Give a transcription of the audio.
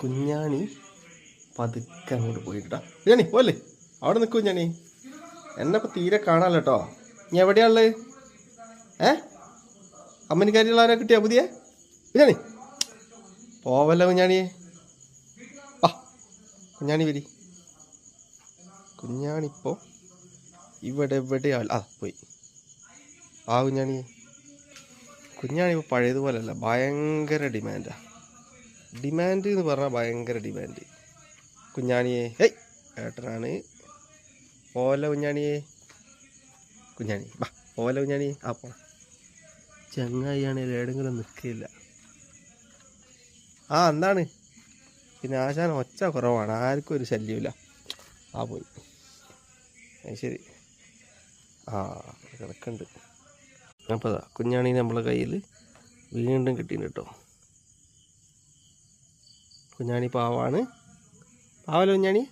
കുഞ്ഞാണി പതുക്കെ അങ്ങോട്ട് പോയിട്ടാ. കുഞ്ഞാണി പോലെ അവിടെ നിൽക്കും കുഞ്ഞാണി. എന്നെ ഇപ്പം തീരെ കാണാമല്ലോ കേട്ടോ നീ എവിടെയാണുള്ളത് ഏ? അമ്മനിക്കാരികളാരെ കിട്ടിയാ പുതിയ? കുഞ്ഞാണി. പോവല്ലോ കുഞ്ഞാണിയെ ആ കുഞ്ഞാണി വരി. കുഞ്ഞാണിപ്പോൾ ഇവിടെ എവിടെയാ? ആ പോയി. ആ കുഞ്ഞാണി. കുഞ്ഞാണി ഇപ്പോൾ പഴയതുപോലെയല്ല ഭയങ്കര ഡിമാൻഡാ. ഡിമാൻഡ് എന്ന് പറഞ്ഞാൽ ഭയങ്കര ഡിമാൻഡ് കുഞ്ഞാണിയെ ഹേയ് ഏട്ടനാണ്. ഓല കുഞ്ഞാണിയെ. കുഞ്ഞാണി ബാ ഓല കുഞ്ഞാണി ആ പോ. ചങ്ങായിയാണെങ്കിൽ ഏടെങ്കിലും നിൽക്കില്ല. ആ എന്താണ്? പിന്നെ ആശാൻ ഒച്ച കുറവാണ്. ആർക്കും ഒരു ശല്യമില്ല ആ പോയി. ശരി. ആ കിടക്കുന്നുണ്ട്. അപ്പോൾ കുഞ്ഞാണി നമ്മളെ കയ്യിൽ വീണ്ടും കിട്ടിയിട്ടുണ്ട് കേട്ടോ. കുഞ്ഞാണി പാവാണ്. പാവല്ലോ കുഞ്ഞാണി?